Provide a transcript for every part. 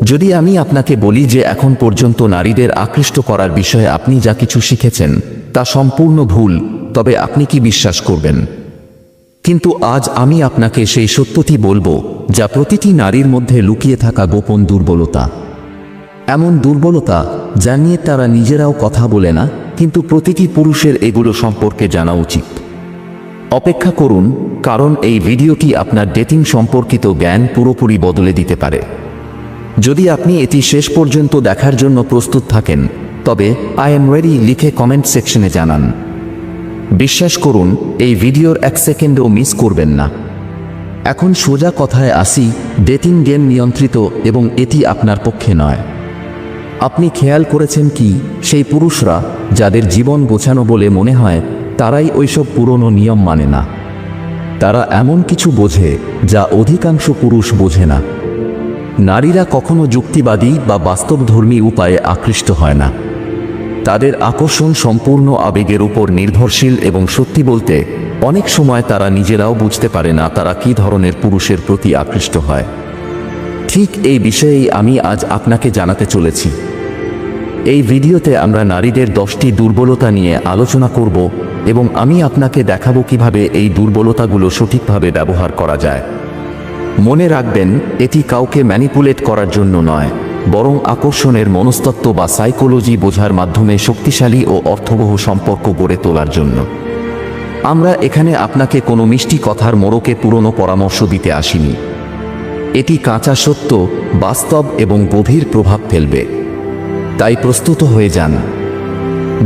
যদি আমি আপনাকে বলি যে এখন পর্যন্ত নারীদের আকৃষ্ট করার বিষয়ে আপনি যা কিছু শিখেছেন, তা সম্পূর্ণ ভুল, তবে আপনি কি বিশ্বাস করবেন? কিন্তু আজ আমি আপনাকে সেই সত্যটি বলব, যা প্রতিটি নারীর মধ্যে লুকিয়ে থাকা গোপন দুর্বলতা। এমন দুর্বলতা, যা নিয়ে তারা নিজেরাও কথা বলে না, কিন্তু প্রতিটি পুরুষের এগুলো সম্পর্কে জানা উচিত। অপেক্ষা করুন, কারণ এই ভিডিওটি আপনার ডেটিং সম্পর্কিত জ্ঞান পুরোপুরি বদলে দিতে পারে। যদি আপনি এটি শেষ পর্যন্ত দেখার জন্য প্রস্তুত থাকেন, তবে আই এম রেডি লিখে কমেন্ট সেকশনে জানান। বিশ্বাস করুন, এই ভিডিওর এক সেকেন্ডও মিস করবেন না। এখন সোজা কথায় আসি ডেটিং গেম নিয়ন্ত্রিত এবং এটি আপনার পক্ষে নয়। আপনি খেয়াল করেছেন কি, সেই পুরুষরা, যাদের জীবন গোছানো বলে মনে হয়, তারাই ওইসব পুরনো নিয়ম মানে না। তারা এমন কিছু বোঝে, যা অধিকাংশ পুরুষ বোঝে না। নারীরা কখনো যুক্তিবাদী বা বাস্তবধর্মী উপায়ে আকৃষ্ট হয় না। তাদের আকর্ষণ সম্পূর্ণ আবেগের উপর নির্ভরশীল এবং সত্যি বলতে, অনেক সময় তারা নিজেরাও বুঝতে পারে না তারা কী ধরনের পুরুষের প্রতি আকৃষ্ট হয়। ঠিক এই বিষয়েই আমি আজ আপনাকে জানাতে চলেছি। এই ভিডিওতে আমরা নারীদের দশটি দুর্বলতা নিয়ে আলোচনা করব এবং আমি আপনাকে দেখাবো কীভাবে এই দুর্বলতাগুলো সঠিকভাবে ব্যবহার করা যায়। মনে রাখবেন, এটি কাউকে ম্যানিপুলেট করার জন্য নয়, বরং আকর্ষণের মনস্তত্ত্ব বা সাইকোলজি বোঝার মাধ্যমে শক্তিশালী ও অর্থবহ সম্পর্ক গড়ে তোলার জন্য। আমরা এখানে আপনাকে কোনো মিষ্টি কথার মোড়কে পুরনো পরামর্শ দিতে আসিনি। এটি কাঁচা সত্য, বাস্তব এবং গভীর প্রভাব ফেলবে। তাই প্রস্তুত হয়ে যান।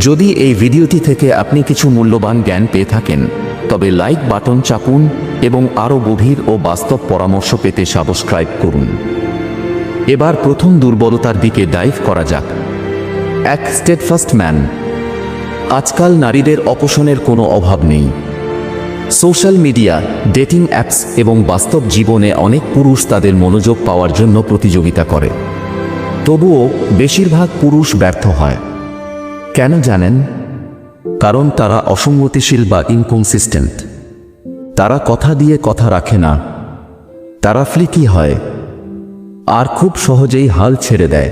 যদি এই ভিডিওটি থেকে আপনি কিছু মূল্যবান জ্ঞান পেয়ে থাকেন, তবে লাইক বাটন চাপুন এবং আরও গভীর ও বাস্তব পরামর্শ পেতে সাবস্ক্রাইব করুন। এবার প্রথম দুর্বলতার দিকে ডাইভ করা যাক। এক স্টেটফাস্ট ম্যান আজকাল নারীদের অপশনের কোনো অভাব নেই। সোশ্যাল মিডিয়া ডেটিং অ্যাপস এবং বাস্তব জীবনে অনেক পুরুষ তাদের মনোযোগ পাওয়ার জন্য প্রতিযোগিতা করে। তবুও বেশিরভাগ পুরুষ ব্যর্থ হয়। কেন জানেন? কারণ তারা অসঙ্গতিশীল বা ইনকনসিস্টেন্ট তারা কথা দিয়ে কথা রাখে না। তারা ফ্লিকি হয়। আর খুব সহজেই হাল ছেড়ে দেয়।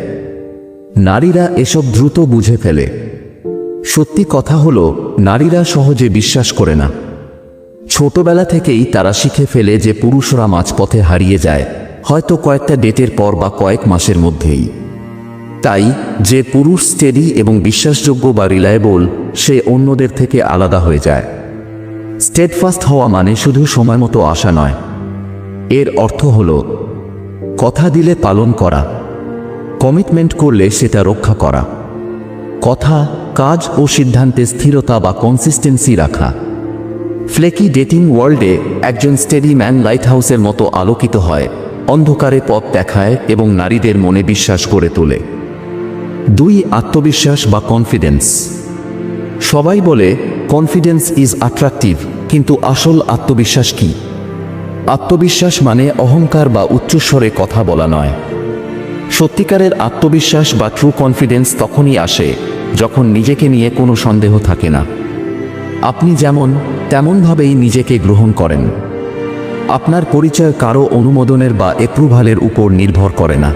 নারীরা এসব দ্রুত বুঝে ফেলে। সত্যি কথা হলো, নারীরা সহজে বিশ্বাস করে না। ছোটবেলা থেকেই তারা শিখে ফেলে যে পুরুষরা মাঝপথে হারিয়ে যায়, হয়তো কয়েকটা ডেটের পর বা কয়েক মাসের মধ্যেই। তাই, যে পুরুষ স্টেডি এবং বিশ্বাসযোগ্য বা রিলায়েবল সে অন্যদের থেকে আলাদা হয়ে যায়। স্টেডফাস্ট হওয়া মানে শুধু সময় মতো আসা নয়। এর অর্থ হল, কথা দিলে পালন করা, কমিটমেন্ট করলে সেটা রক্ষা করা, কথা, কাজ ও সিদ্ধান্তে স্থিরতা বা কনসিস্টেন্সি রাখা। ফ্লেকি ডেটিং ওয়ার্ল্ডে একজন স্টেডি ম্যান লাইট হাউসের মতো আলোকিত হয়, অন্ধকারে পথ দেখায় এবং নারীদের মনে বিশ্বাস করে তোলে। দুই আত্মবিশ্বাস বা কনফিডেন্স সবাই বলে কনফিডেন্স ইজ অ্যাট্রাকটিভ কিন্তু আসল আত্মবিশ্বাস কি? আত্মবিশ্বাস মানে অহংকার বা উচ্চস্বরে কথা বলা নয়। সত্যিকারের আত্মবিশ্বাস বা ট্রু কনফিডেন্স তখনই আসে, যখন নিজেকে নিয়ে কোনো সন্দেহ থাকে না। আপনি যেমন, তেমনভাবেই নিজেকে গ্রহণ করেন। আপনার পরিচয় কারও অনুমোদনের বা এপ্রুভালের উপর নির্ভর করে না।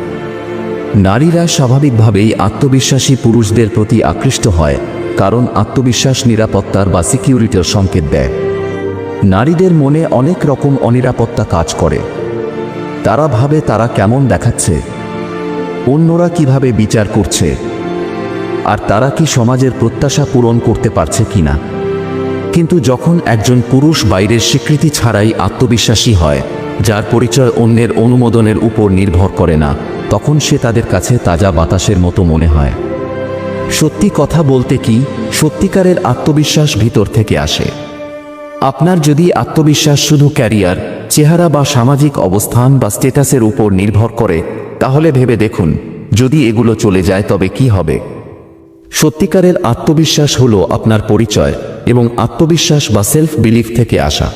নারীরা স্বাভাবিকভাবেই আত্মবিশ্বাসী পুরুষদের প্রতি আকৃষ্ট হয়। কারণ আত্মবিশ্বাস, নিরাপত্তার বা সিকিউরিটির সংকেত দেয়। নারীদের মনে অনেক রকম অনিরাপত্তা কাজ করে। তারা ভাবে তারা কেমন দেখাচ্ছে। অন্যরা কীভাবে বিচার করছে। আর তারা কি সমাজের প্রত্যাশা পূরণ করতে পারছে কিনা। কিন্তু যখন একজন পুরুষ বাইরের স্বীকৃতি ছাড়াই আত্মবিশ্বাসী হয়, যার পরিচয় অন্যের অনুমোদনের উপর নির্ভর করে না, তখন সে তাদের কাছে তাজা বাতাসের মতো মনে হয়। সত্যি কথা বলতে কি, সত্যিকারের আত্মবিশ্বাস ভিতর থেকে আসে। আপনার যদি আত্মবিশ্বাস শুধু ক্যারিয়ার, চেহারা বা সামাজিক অবস্থান বা স্টেটাসের উপর নির্ভর করে, তাহলে ভেবে দেখুন, যদি এগুলো চলে যায় তবে কি হবে। সত্যিকারের আত্মবিশ্বাস হলো আপনার পরিচয় এবং আত্মবিশ্বাস বা সেলফ বিলিফ থেকে আসা।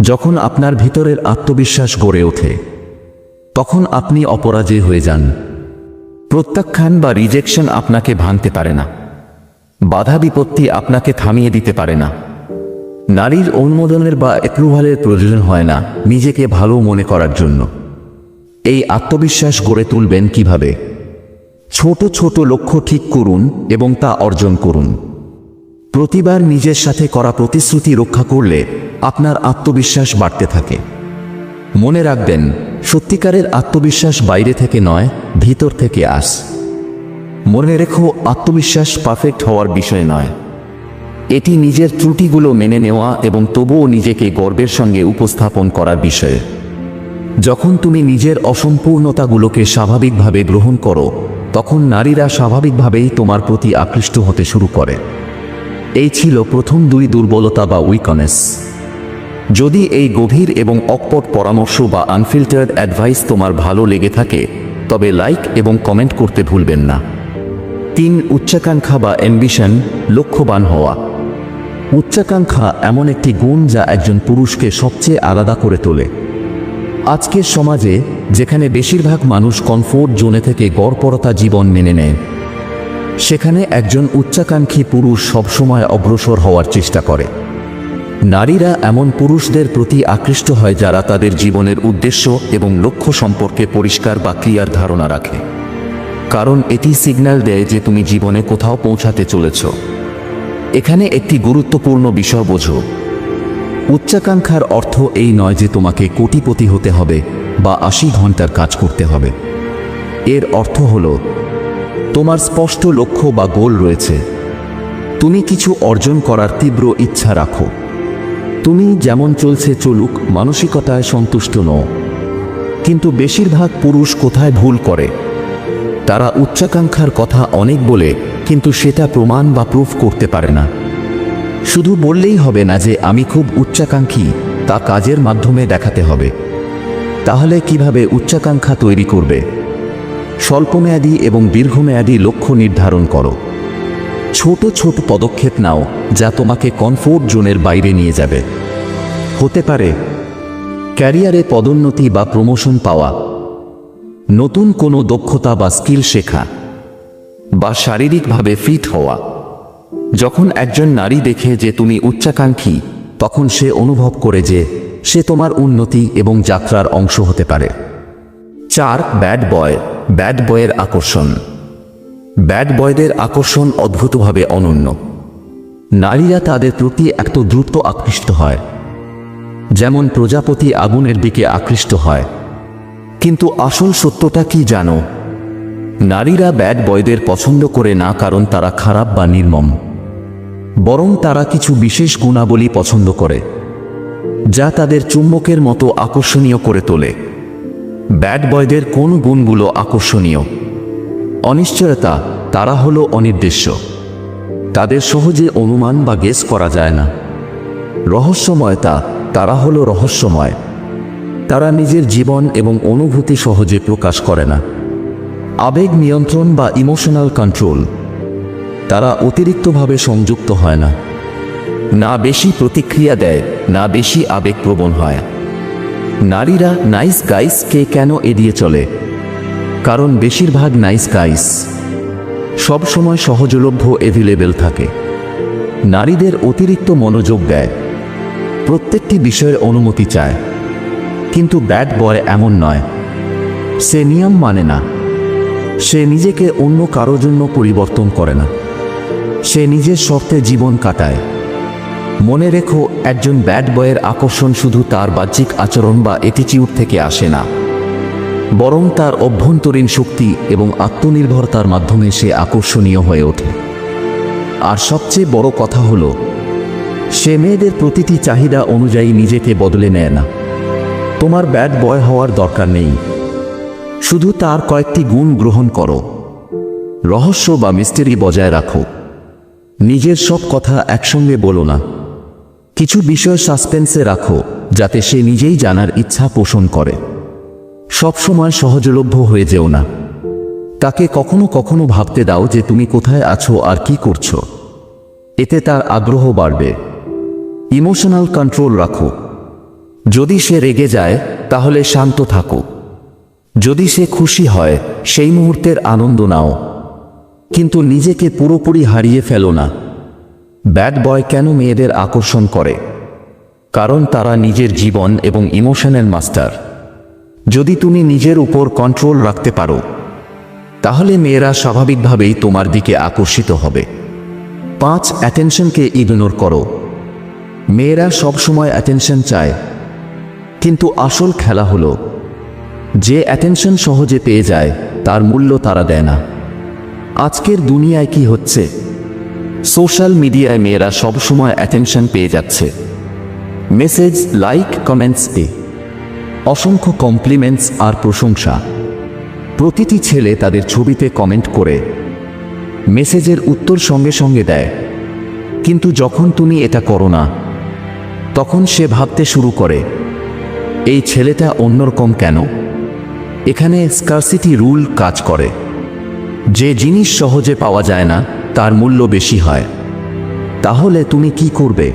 যখন আপনার ভিতরের আত্মবিশ্বাস গড়ে ওঠে, তখন আপনি অপরাজয় হয়ে যান। প্রত্যাখ্যান বা রিজেকশন আপনাকে ভাঙতে পারে না। বাধা বিপত্তি আপনাকে থামিয়ে দিতে পারে না। নারীর অনুমোদনের বা অ্যাপ্রুভালের প্রয়োজন হয় না নিজেকে ভালো মনে করার জন্য। এই আত্মবিশ্বাস গড়ে তুলবেন কীভাবে? ছোট ছোট লক্ষ্য ঠিক করুন এবং তা অর্জন করুন। প্রতিবার নিজের সাথে করা প্রতিশ্রুতি রক্ষা করলে আপনার আত্মবিশ্বাস বাড়তে থাকে। মনে রাখবেন সত্যিকারের আত্মবিশ্বাস বাইরে থেকে নয়, ভিতর থেকে আস। মনে রেখো, আত্মবিশ্বাস পারফেক্ট হওয়ার বিষয় নয়। এটি নিজের ত্রুটিগুলো মেনে নেওয়া এবং তবুও নিজেকে গর্বের সঙ্গে উপস্থাপন করার বিষয়ে। যখন তুমি নিজের অসম্পূর্ণতাগুলোকে স্বাভাবিকভাবে গ্রহণ করো, তখন নারীরা স্বাভাবিকভাবেই তোমার প্রতি আকৃষ্ট হতে শুরু করে। এই ছিল প্রথম দুই দুর্বলতা বা উইকনেস যদি এই গভীর এবং অকপট পরামর্শ বা আনফিল্টার্ড অ্যাডভাইস তোমার ভালো লেগে থাকে, তবে লাইক এবং কমেন্ট করতে ভুলবেন না। তিন, উচ্চাকাঙ্ক্ষা বা অ্যাম্বিশন লক্ষ্যবান হওয়া। উচ্চাকাঙ্ক্ষা এমন একটি গুণ যা একজন পুরুষকে সবচেয়ে আলাদা করে তোলে। আজকের সমাজে যেখানে বেশিরভাগ মানুষ কমফোর্ট জোনে থেকে গড়পরতা জীবন মেনে নেয়, সেখানে একজন উচ্চাকাঙ্ক্ষী পুরুষ সবসময় অগ্রসর হওয়ার চেষ্টা করে। নারীরা এমন পুরুষদের প্রতি আকৃষ্ট হয় যারা তাদের জীবনের উদ্দেশ্য এবং লক্ষ্য সম্পর্কে পরিষ্কার বা ক্রিয়ার ধারণা রাখে। কারণ এটি সিগন্যাল দেয় যে তুমি জীবনে কোথাও পৌঁছাতে চলেছ। এখানে একটি গুরুত্বপূর্ণ বিষয় বোঝো। উচ্চাকাঙ্ক্ষার অর্থ এই নয় যে তোমাকে কোটিপতি হতে হবে বা আশি ঘণ্টার কাজ করতে হবে। এর অর্থ হল, তোমার স্পষ্ট লক্ষ্য বা গোল রয়েছে। তুমি কিছু অর্জন করার তীব্র ইচ্ছা রাখো। তুমি যেমন চলছে চলুক, মানসিকতায় সন্তুষ্ট নও। কিন্তু বেশিরভাগ পুরুষ কোথায় ভুল করে? তারা উচ্চাকাঙ্ক্ষার কথা অনেক বলে, কিন্তু সেটা প্রমাণ বা প্রুফ করতে পারে না। শুধু বললেই হবে না যে আমি খুব উচ্চাকাঙ্ক্ষী, তা কাজের মাধ্যমে দেখাতে হবে। তাহলে কীভাবে উচ্চাকাঙ্ক্ষা তৈরি করবে? স্বল্পমেয়াদী এবং দীর্ঘমেয়াদী লক্ষ্য নির্ধারণ করো। ছোট ছোট পদক্ষেপ নাও যা তোমাকে কমফোর্ট জোনের বাইরে নিয়ে যাবে। হতে পারে ক্যারিয়ারে পদোন্নতি বা প্রমোশন পাওয়া, নতুন কোনো দক্ষতা বা স্কিল শেখা, বা শারীরিকভাবে ফিট হওয়া। যখন একজন নারী দেখে যে তুমি উচ্চাকাঙ্ক্ষী, তখন সে অনুভব করে যে সে তোমার উন্নতি এবং যাত্রার অংশ হতে পারে। চার ব্যাড বয় ব্যাড বয়ের আকর্ষণ। ব্যাড বয়দের আকর্ষণ অদ্ভুতভাবে অনন্য। নারীরা তাদের প্রতি এত দ্রুত আকৃষ্ট হয়, যেমন প্রজাপতি আগুনের দিকে আকৃষ্ট হয়। কিন্তু আসল সত্যটা কি জানো? নারীরা ব্যাড বয়দের পছন্দ করে না কারণ তারা খারাপ বা নির্মম, বরং তারা কিছু বিশেষ গুণাবলী পছন্দ করে, যা তাদের চুম্বকের মতো আকর্ষণীয় করে তোলে। ব্যাড বয়দের কোন গুণগুলো আকর্ষণীয়? অনিশ্চয়তা তারা হলো অনির্দেশ্য তাদের সহজে অনুমান বা গেস করা যায় না। রহস্যময়তা তারা হলো রহস্যময়। তারা নিজের জীবন এবং অনুভূতি সহজে প্রকাশ করে না। আবেগ নিয়ন্ত্রণ বা ইমোশনাল কন্ট্রোল তারা অতিরিক্তভাবে সংযুক্ত হয় না। না বেশি প্রতিক্রিয়া দেয়, না বেশি আবেগপ্রবণ হয়। নারীরা নাইস গাইসকে কেন এড়িয়ে চলে? কারণ বেশিরভাগ নাইস গাইস সবসময় সহজলভ্য এভেলেবেল থাকে। নারীদের অতিরিক্ত মনোযোগ দেয়। প্রত্যেকটি বিষয়ের অনুমতি চায়। কিন্তু ব্যাট বয় এমন নয়। সে নিয়ম মানে না। সে নিজেকে অন্য কারও জন্য পরিবর্তন করে না। সে নিজের শর্তে জীবন কাটায়। মনে রেখো, একজন ব্যাট বয়ের আকর্ষণ শুধু তার বাহ্যিক আচরণ বা এটিচিউড থেকে আসে না। বরং তার অভ্যন্তরীণ শক্তি এবং আত্মনির্ভরতার মাধ্যমে সে আকর্ষণীয় হয়ে ওঠে। আর সবচেয়ে বড় কথা হল, সে মেয়েদের প্রতিটি চাহিদা অনুযায়ী নিজেকে বদলে নেয় না। তোমার ব্যাড বয় হওয়ার দরকার নেই। শুধু তার কয়েকটি গুণ গ্রহণ করো। রহস্য বা মিস্টেরি বজায় রাখো। নিজের সব কথা একসঙ্গে বলো না। কিছু বিষয় সাসপেন্সে রাখো, যাতে সে নিজেই জানার ইচ্ছা পোষণ করে। সবসময় সহজলভ্য হয়ে যেও না। তাকে কখনো কখনো ভাবতে দাও যে তুমি কোথায় আছো আর কি করছ। এতে তার আগ্রহ বাড়বে। ইমোশনাল কন্ট্রোল রাখো। যদি সে রেগে যায়, তাহলে শান্ত থাকো। যদি সে খুশি হয়, সেই মুহূর্তের আনন্দ নাও। কিন্তু নিজেকে পুরোপুরি হারিয়ে ফেলো না। ব্যাড বয় কেন মেয়েদের আকর্ষণ করে? কারণ তারা নিজের জীবন এবং ইমোশনাল মাস্টার। যদি তুমি নিজের উপর কন্ট্রোল রাখতে পারো, তাহলে মেয়েরা স্বাভাবিকভাবেই তোমার দিকে আকর্ষিত হবে। পাঁচ অ্যাটেনশনকে ইগনোর করো। মেয়েরা সবসময় অ্যাটেনশন চায়, কিন্তু আসল খেলা হলো, যে অ্যাটেনশন সহজে পেয়ে যায়, তার মূল্য তারা দেয় না। আজকের দুনিয়ায় কি হচ্ছে? সোশ্যাল মিডিয়ায় মেয়েরা সবসময় অ্যাটেনশন পেয়ে যাচ্ছে। মেসেজ লাইক কমেন্টস পে অসংখ্য কমপ্লিমেন্টস আর প্রশংসা। প্রতিটি ছেলে তাদের ছবিতে কমেন্ট করে মেসেজের উত্তর সঙ্গে সঙ্গে দেয়। কিন্তু যখন তুমি এটা করো না, তখন সে ভাবতে শুরু করে, এই ছেলেটা অন্যরকম কেন? এখানে স্কারসিটি রুল কাজ করে। যে জিনিস সহজে পাওয়া যায় না, তার মূল্য বেশি হয়। তাহলে তুমি কি করবে?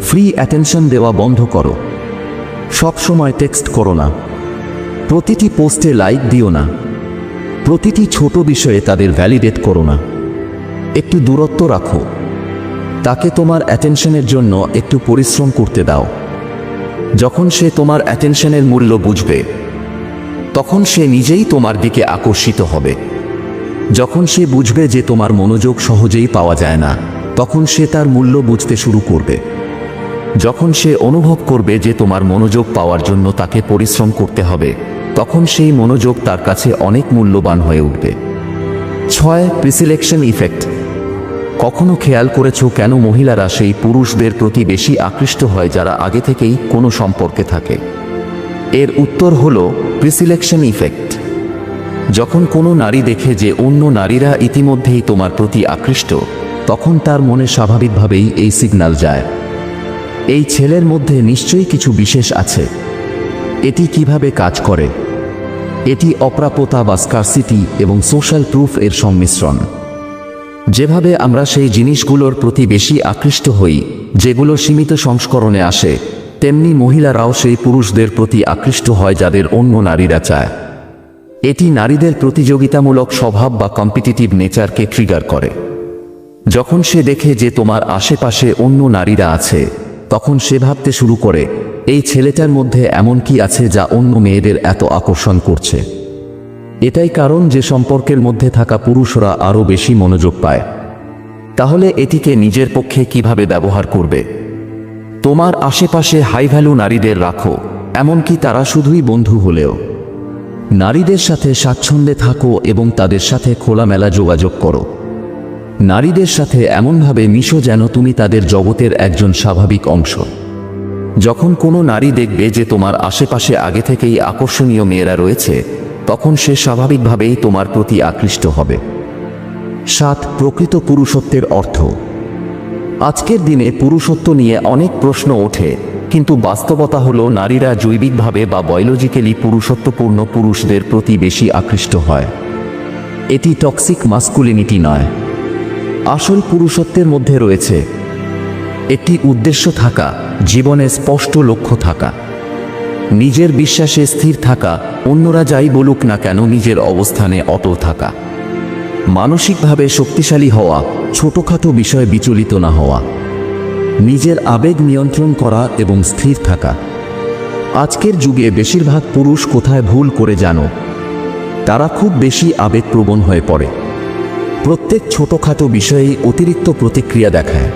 ফ্রি অ্যাটেনশন দেওয়া বন্ধ করো। সব সময় টেক্সট করো না। প্রতিটি পোস্টে লাইক দিও না। প্রতিটি ছোট বিষয়ে তাদের ভ্যালিডেট করো না। একটু দূরত্ব রাখো। তাকে তোমার অ্যাটেনশনের জন্য একটু পরিশ্রম করতে দাও। যখন সে তোমার অ্যাটেনশনের মূল্য বুঝবে, তখন সে নিজেই তোমার দিকে আকর্ষিত হবে। যখন সে বুঝবে যে তোমার মনোযোগ সহজেই পাওয়া যায় না, তখন সে তার মূল্য বুঝতে শুরু করবে। যখন সে অনুভব করবে যে তোমার মনোযোগ পাওয়ার জন্য তাকে পরিশ্রম করতে হবে, তখন সেই মনোযোগ তার কাছে অনেক মূল্যবান হয়ে উঠবে। ছয় প্রিসিলেকশন ইফেক্ট কখনো খেয়াল করেছ কেন মহিলারা সেই পুরুষদের প্রতি বেশি আকৃষ্ট হয় যারা আগে থেকেই কোনো সম্পর্কে থাকে? এর উত্তর হল প্রিসিলেকশন ইফেক্ট যখন কোনো নারী দেখে যে অন্য নারীরা ইতিমধ্যেই তোমার প্রতি আকৃষ্ট, তখন তার মনে স্বাভাবিকভাবেই এই সিগন্যাল যায়। এই ছেলের মধ্যে নিশ্চয়ই কিছু বিশেষ আছে। এটি কীভাবে কাজ করে? এটি অপ্রাপ্যতা বা স্কারসিটি এবং সোশ্যাল প্রুফ এর সংমিশ্রণ। যেভাবে আমরা সেই জিনিসগুলোর প্রতি বেশি আকৃষ্ট হই, যেগুলো সীমিত সংস্করণে আসে, তেমনি মহিলারাও সেই পুরুষদের প্রতি আকৃষ্ট হয় যাদের অন্য নারীরা চায়। এটি নারীদের প্রতিযোগিতামূলক স্বভাব বা কম্পিটিটিভ নেচারকে ট্রিগার করে। যখন সে দেখে যে তোমার আশেপাশে অন্য নারীরা আছে তখন সে ভাবতে শুরু করে, এই ছেলেটার মধ্যে এমন কি আছে যা অন্য মেয়েদের এত আকর্ষণ করছে? এটাই কারণ যে সম্পর্কের মধ্যে থাকা পুরুষরা আরও বেশি মনোযোগ পায়। তাহলে এটিকে নিজের পক্ষে কীভাবে ব্যবহার করবে? তোমার আশেপাশে হাই ভ্যালু নারীদের রাখো, এমনকি তারা শুধুই বন্ধু হলেও। নারীদের সাথে স্বাচ্ছন্দ্যে থাকো এবং তাদের সাথে খোলামেলা যোগাযোগ করো। নারীদের সাথে এমনভাবে মিশো যেন তুমি তাদের জগতের একজন স্বাভাবিক অংশ। যখন কোনো নারী দেখবে যে তোমার আশেপাশে আগে থেকেই আকর্ষণীয় মেয়েরা রয়েছে, তখন সে স্বাভাবিকভাবেই তোমার প্রতি আকৃষ্ট হবে। সাত, প্রকৃত পুরুষত্বের অর্থ। আজকের দিনে পুরুষত্ব নিয়ে অনেক প্রশ্ন ওঠে, কিন্তু বাস্তবতা হলো নারীরা জৈবিকভাবে বা বায়োলজিক্যালি পুরুষত্বপূর্ণ পুরুষদের প্রতি বেশি আকৃষ্ট হয়। এটি টক্সিক মাস্কুলিনিটি নয়। আসল পুরুষত্বের মধ্যে রয়েছে। একটি উদ্দেশ্য থাকা, জীবনে স্পষ্ট লক্ষ্য থাকা। নিজের বিশ্বাসে স্থির থাকা, অন্যরা যাই বলুক না কেন নিজের অবস্থানে অটল থাকা। মানসিকভাবে শক্তিশালী হওয়া, ছোটখাটো বিষয়ে বিচলিত না হওয়া। নিজের আবেগ নিয়ন্ত্রণ করা এবং স্থির থাকা। আজকের যুগে বেশিরভাগ পুরুষ কোথায় ভুল করে জানো? তারা খুব বেশি আবেগপ্রবণ হয়ে পড়ে। প্রত্যেক ছোটখাটো বিষয়েই অতিরিক্ত প্রতিক্রিয়া দেখায়।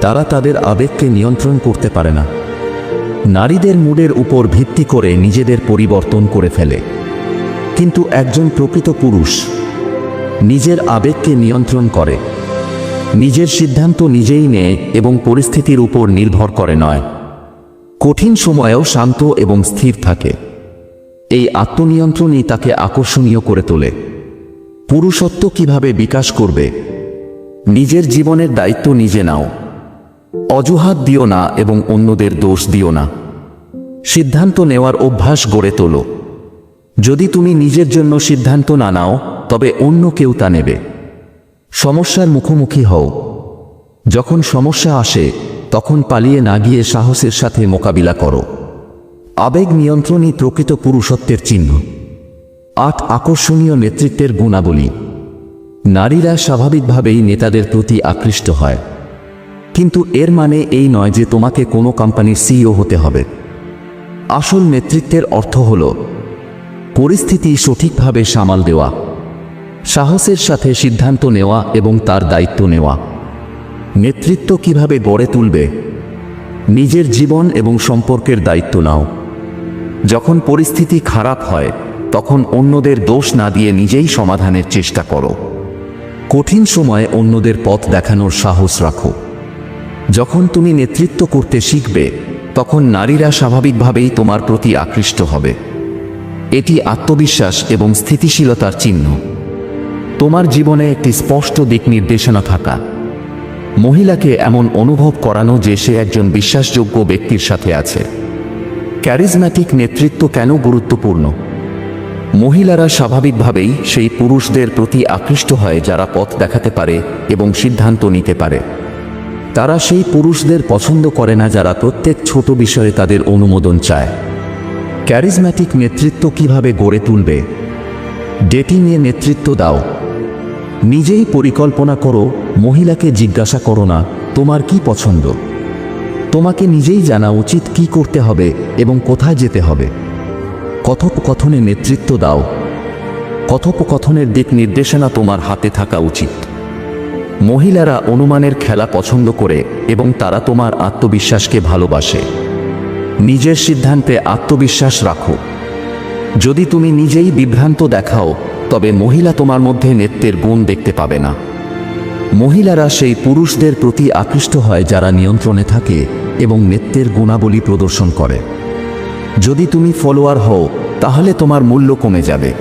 তারা তাদের আবেগকে নিয়ন্ত্রণ করতে পারে না। নারীদের মুডের উপর ভিত্তি করে নিজেদের পরিবর্তন করে ফেলে। কিন্তু একজন প্রকৃত পুরুষ নিজের আবেগকে নিয়ন্ত্রণ করে। নিজের সিদ্ধান্ত নিজেই নেয় এবং পরিস্থিতির উপর নির্ভর করে নয়। কঠিন সময়েও শান্ত এবং স্থির থাকে। এই আত্মনিয়ন্ত্রণই তাকে আকর্ষণীয় করে তোলে। পুরুষত্ব কীভাবে বিকাশ করবে? নিজের জীবনের দায়িত্ব নিজে নাও। অজুহাত দিও না এবং অন্যদের দোষ দিও না। সিদ্ধান্ত নেওয়ার অভ্যাস গড়ে তোলো। যদি তুমি নিজের জন্য সিদ্ধান্ত না নাও, তবে অন্য কেউ তা নেবে। সমস্যার মুখোমুখি হও। যখন সমস্যা আসে, তখন পালিয়ে না গিয়ে সাহসের সাথে মোকাবিলা করো। আবেগ নিয়ন্ত্রণই প্রকৃত পুরুষত্বের চিহ্ন। আট আকর্ষণীয় নেতৃত্বের গুণাবলী। নারীরা স্বাভাবিকভাবেই নেতাদের প্রতি আকৃষ্ট হয়। কিন্তু এর মানে এই নয় যে তোমাকে কোনো কোম্পানির সিইও হতে হবে। আসল নেতৃত্বের অর্থ হল, পরিস্থিতি সঠিকভাবে সামাল দেওয়া, সাহসের সাথে সিদ্ধান্ত নেওয়া এবং তার দায়িত্ব নেওয়া। নেতৃত্ব কীভাবে গড়ে তুলবে? নিজের জীবন এবং সম্পর্কের দায়িত্ব নাও। যখন পরিস্থিতি খারাপ হয় তখন অন্যদের দোষ না দিয়ে নিজেই সমাধানের চেষ্টা করো। কঠিন সময়ে অন্যদের পথ দেখানোর সাহস রাখো। যখন তুমি নেতৃত্ব করতে শিখবে, তখন নারীরা স্বাভাবিকভাবেই তোমার প্রতি আকৃষ্ট হবে। এটি আত্মবিশ্বাস এবং স্থিতিশীলতার চিহ্ন। তোমার জীবনে একটি স্পষ্ট দিক নির্দেশনা থাকা। মহিলাকে এমন অনুভব করানো যে সে একজন বিশ্বাসযোগ্য ব্যক্তির সাথে আছে। ক্যারিজম্যাটিক নেতৃত্ব কেন গুরুত্বপূর্ণ? মহিলারা স্বাভাবিকভাবেই সেই পুরুষদের প্রতি আকৃষ্ট হয় যারা পথ দেখাতে পারে এবং সিদ্ধান্ত নিতে পারে। তারা সেই পুরুষদের পছন্দ করে না যারা প্রত্যেক ছোট বিষয়ে তাদের অনুমোদন চায়। ক্যারিজম্যাটিক নেতৃত্ব কীভাবে গড়ে তুলবে? ডেটিংয়ে নেতৃত্ব দাও। নিজেই পরিকল্পনা করো, মহিলাকে জিজ্ঞাসা করো না, তোমার কি পছন্দ? তোমাকে নিজেই জানা উচিত কি করতে হবে এবং কোথায় যেতে হবে। কথোপকথনে নেতৃত্ব দাও। কথোপকথনের দিক নির্দেশনা তোমার হাতে থাকা উচিত। মহিলারা অনুমানের খেলা পছন্দ করে এবং তারা তোমার আত্মবিশ্বাসকে ভালোবাসে। নিজের সিদ্ধান্তে আত্মবিশ্বাস রাখো। যদি তুমি নিজেই বিভ্রান্ত দেখাও, তবে মহিলা তোমার মধ্যে নেত্রের গুণ দেখতে পাবে না। মহিলারা সেই পুরুষদের প্রতি আকৃষ্ট হয় যারা নিয়ন্ত্রণে থাকে এবং নেত্রের গুণাবলী প্রদর্শন করে। যদি তুমি ফলোয়ার হও তাহলে তোমার মূল্য কমে যাবে।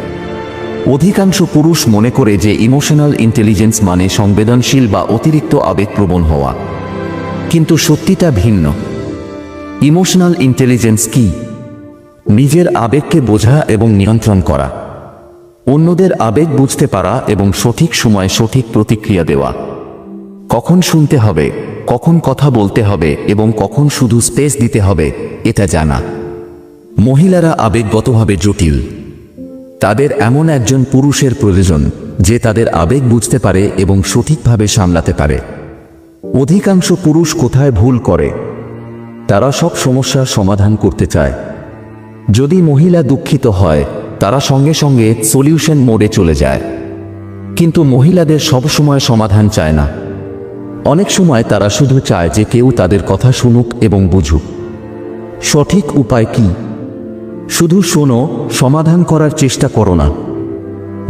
অধিকাংশ পুরুষ মনে করে যে ইমোশনাল ইন্টেলিজেন্স মানে সংবেদনশীল বা অতিরিক্ত আবেগপ্রবণ হওয়া। কিন্তু সত্যিটা ভিন্ন। ইমোশনাল ইন্টেলিজেন্স কি? নিজের আবেগকে বোঝা এবং নিয়ন্ত্রণ করা। অন্যদের আবেগ বুঝতে পারা এবং সঠিক সময়ে সঠিক প্রতিক্রিয়া দেওয়া। কখন শুনতে হবে, কখন কথা বলতে হবে এবং কখন শুধু স্পেস দিতে হবে, এটা জানা। মহিলারা আবেগগতভাবে জটিল। তাদের এমন একজন পুরুষের প্রয়োজন, যে তাদের আবেগ বুঝতে পারে এবং সঠিকভাবে সামলাতে পারে। অধিকাংশ পুরুষ কোথায় ভুল করে? তারা সব সমস্যার সমাধান করতে চায়। যদি মহিলা দুঃখিত হয়, তারা সঙ্গে সঙ্গে সলিউশন মোডে চলে যায়। কিন্তু মহিলাদের সবসময় সমাধান চায় না। অনেক সময় তারা শুধু চায় যে কেউ তাদের কথা শুনুক এবং বুঝুক। সঠিক উপায় কি? শুধু শোনো, সমাধান করার চেষ্টা করো না।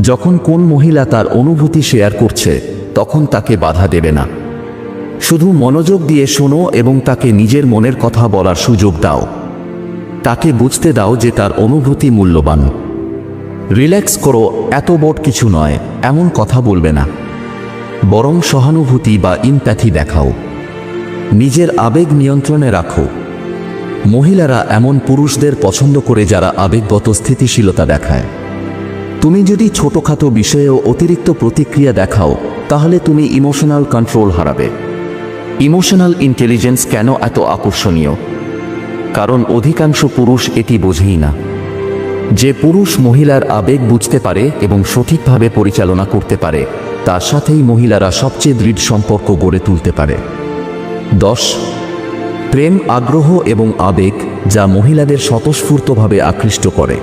যখন কোন মহিলা তার অনুভূতি শেয়ার করছে, তখন তাকে বাধা দেবে না। শুধু মনোযোগ দিয়ে শোনো এবং তাকে নিজের মনের কথা বলার সুযোগ দাও। তাকে বুঝতে দাও যে তার অনুভূতি মূল্যবান। রিল্যাক্স করো, এত বড় কিছু নয়, এমন কথা বলবে না। বরং সহানুভূতি বা ইমপ্যাথি দেখাও। নিজের আবেগ নিয়ন্ত্রণে রাখো। মহিলারা এমন পুরুষদের পছন্দ করে যারা আবেগগত স্থিতিশীলতা দেখায়। তুমি যদি ছোটখাটো বিষয়েও অতিরিক্ত প্রতিক্রিয়া দেখাও, তাহলে তুমি ইমোশনাল কন্ট্রোল হারাবে। ইমোশনাল ইন্টেলিজেন্স কেন এত আকর্ষণীয়? কারণ অধিকাংশ পুরুষ এটি বোঝেই না। যে পুরুষ মহিলার আবেগ বুঝতে পারে এবং সঠিকভাবে পরিচালনা করতে পারে, তার সাথেই মহিলারা সবচেয়ে দৃঢ় সম্পর্ক গড়ে তুলতে পারে। দশ প্রেম, আগ্রহ এবং আবেগ যা মহিলাদের স্বতঃস্ফূর্তভাবে আকৃষ্ট করে।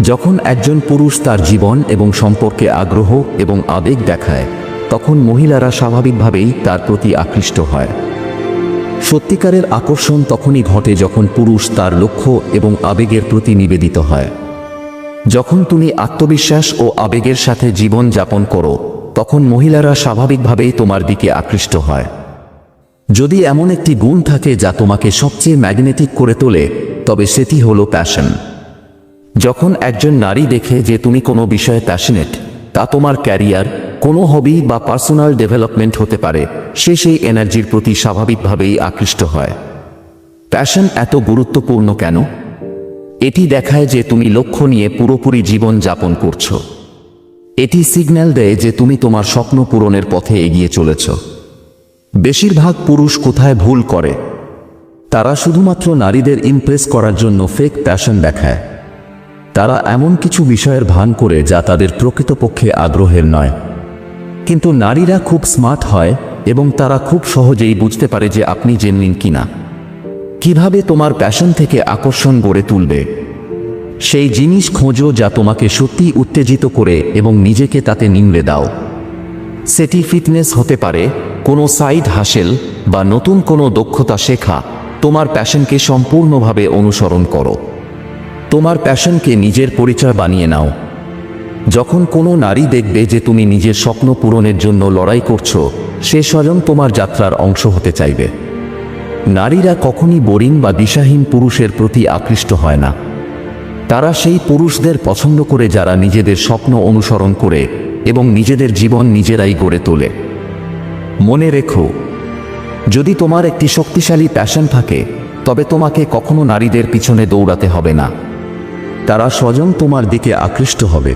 যখন একজন পুরুষ তার জীবন এবং সম্পর্কে আগ্রহ এবং আবেগ দেখায়, তখন মহিলারা স্বাভাবিকভাবেই তার প্রতি আকৃষ্ট হয়। সত্যিকারের আকর্ষণ তখনই ঘটে যখন পুরুষ তার লক্ষ্য এবং আবেগের প্রতি নিবেদিত হয়। যখন তুমি আত্মবিশ্বাস ও আবেগের সাথে জীবন যাপন করো, তখন মহিলারা স্বাভাবিকভাবেই তোমার দিকে আকৃষ্ট হয়। যদি এমন একটি গুণ থাকে যা তোমাকে সবচেয়ে ম্যাগনেটিক করে তোলে, তবে সেটি হলো প্যাশন যখন একজন নারী দেখে যে তুমি কোনো বিষয়ে প্যাশনেট তা তোমার ক্যারিয়ার কোনো হবি বা পার্সোনাল ডেভেলপমেন্ট হতে পারে, সে সেই এনার্জির প্রতি স্বাভাবিকভাবেই আকৃষ্ট হয়। প্যাশন এত গুরুত্বপূর্ণ কেন? এটি দেখায় যে তুমি লক্ষ্য নিয়ে পুরোপুরি জীবন যাপন করছ। এটি সিগন্যাল দেয় যে তুমি তোমার স্বপ্ন পূরণের পথে এগিয়ে চলেছ। বেশিরভাগ পুরুষ কোথায় ভুল করে? তারা শুধুমাত্র নারীদের ইমপ্রেস করার জন্য ফেক প্যাশন দেখায়। তারা এমন কিছু বিষয়ের ভান করে যা তাদের প্রকৃতপক্ষে আগ্রহের নয়। কিন্তু নারীরা খুব স্মার্ট হয় এবং তারা খুব সহজেই বুঝতে পারে যে আপনি জেনুইন কিনা। কীভাবে তোমার প্যাশন থেকে আকর্ষণ গড়ে তুলবে? সেই জিনিস খোঁজো যা তোমাকে সত্যি উত্তেজিত করে এবং নিজেকে তাতে নিংড়ে দাও। সেটি ফিটনেস হতে পারে কোনো সাইড হাসেল বা নতুন কোনো দক্ষতা শেখা তোমার প্যাশনকে সম্পূর্ণভাবে অনুসরণ করো। তোমার প্যাশনকে নিজের পরিচয় বানিয়ে নাও। যখন কোনো নারী দেখবে যে তুমি নিজের স্বপ্ন পূরণের জন্য লড়াই করছ, সে স্বয়ং তোমার যাত্রার অংশ হতে চাইবে। নারীরা কখনই বোরিং বা দিশাহীন পুরুষের প্রতি আকৃষ্ট হয় না। তারা সেই পুরুষদের পছন্দ করে যারা নিজেদের স্বপ্ন অনুসরণ করে এবং নিজেদের জীবন নিজেরাই গড়ে তোলে। মনে রেখো, যদি তোমার একটি শক্তিশালী প্যাশন থাকে, তবে তোমাকে কখনো নারীদের পিছনে দৌড়াতে হবে না। তারা স্বজন তোমার দিকে আকৃষ্ট হবে।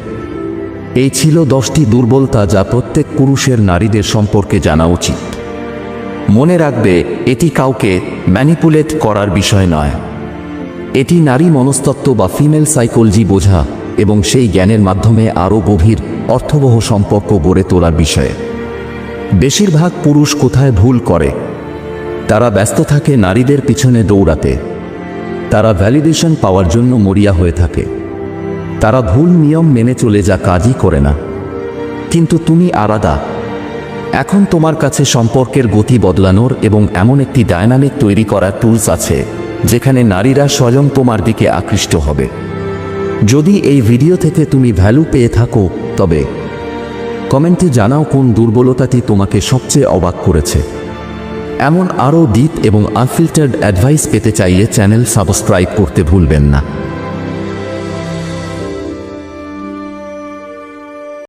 এই ছিল দশটি দুর্বলতা যা প্রত্যেক পুরুষের নারীদের সম্পর্কে জানা উচিত। মনে রাখবে, এটি কাউকে ম্যানিপুলেট করার বিষয় নয়। এটি নারী মনস্তত্ত্ব বা ফিমেল সাইকোলজি বোঝা এবং সেই জ্ঞানের মাধ্যমে আরও গভীর, অর্থবহ সম্পর্ক গড়ে তোলার বিষয়ে। বেশিরভাগ পুরুষ কোথায় ভুল করে? তারা ব্যস্ত থাকে নারীদের পিছনে দৌড়াতে। তারা ভ্যালিডেশন পাওয়ার জন্য মরিয়া হয়ে থাকে। তারা ভুল নিয়ম মেনে চলে যা কাজই করে না। কিন্তু তুমি আলাদা। এখন তোমার কাছে সম্পর্কের গতি বদলানোর এবং এমন একটি ডায়নামিক তৈরি করার টুলস আছে, যেখানে নারীরা স্বয়ং তোমার দিকে আকৃষ্ট হবে। যদি এই ভিডিও থেকে তুমি ভ্যালু পেয়ে থাকো, তবে কমেন্টে জানাও কোন দুর্বলতাটি তোমাকে সবচেয়ে অবাক করেছে। এমন আরও ডিপ এবং আনফিল্টার্ড অ্যাডভাইস পেতে চাইলে চ্যানেল সাবস্ক্রাইব করতে ভুলবেন না।